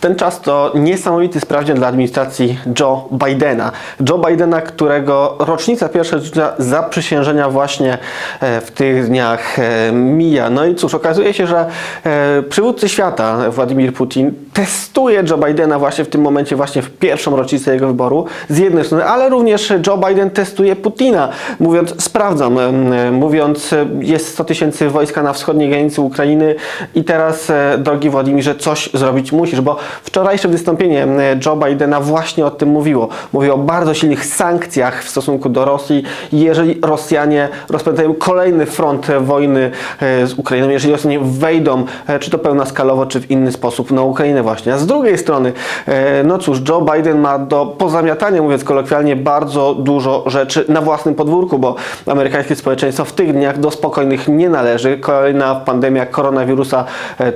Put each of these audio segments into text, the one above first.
Ten czas to niesamowity sprawdzian dla administracji Joe Bidena. Joe Bidena, którego rocznica, pierwsza rocznica zaprzysiężenia właśnie e, w tych dniach e, mija. No i cóż, okazuje się, że e, przywódcy świata, Władimir Putin, testuje Joe Bidena właśnie w tym momencie, właśnie w pierwszą rocznicę jego wyboru z jednej strony, ale również Joe Biden testuje Putina, mówiąc sprawdzam, mówiąc jest 100 tysięcy wojska na wschodniej granicy Ukrainy i teraz, drogi Władimirze, coś zrobić musisz, bo wczorajsze wystąpienie e, Joe Bidena właśnie o tym mówiło. Mówiło o bardzo silnych sankcjach w stosunku do Rosji, jeżeli Rosjanie rozpętają kolejny front wojny e, z Ukrainą, jeżeli Rosjanie wejdą, e, czy to pełnoskalowo, czy w inny sposób na Ukrainę właśnie. A z drugiej strony, no cóż, Joe Biden ma do pozamiatania, mówiąc kolokwialnie, bardzo dużo rzeczy na własnym podwórku, bo amerykańskie społeczeństwo w tych dniach do spokojnych nie należy. Kolejna pandemia koronawirusa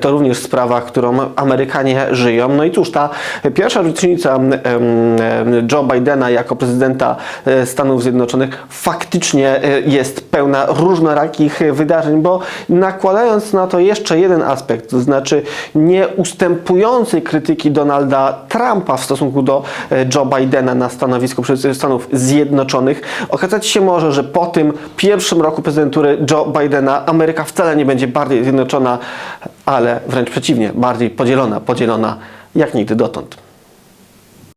to również sprawa, którą Amerykanie żyją. No i cóż, ta pierwsza rocznica Joe Bidena jako prezydenta e, Stanów Zjednoczonych faktycznie e, jest pełna różnorakich e, wydarzeń, bo nakładając na to jeszcze jeden aspekt, to znaczy nieustępującej krytyki Donalda Trumpa w stosunku do Joe Bidena na stanowisku prezydenta Stanów Zjednoczonych, okazać się może, że po tym pierwszym roku prezydentury Joe Bidena Ameryka wcale nie będzie bardziej zjednoczona, ale wręcz przeciwnie, bardziej podzielona, podzielona jak nigdy dotąd.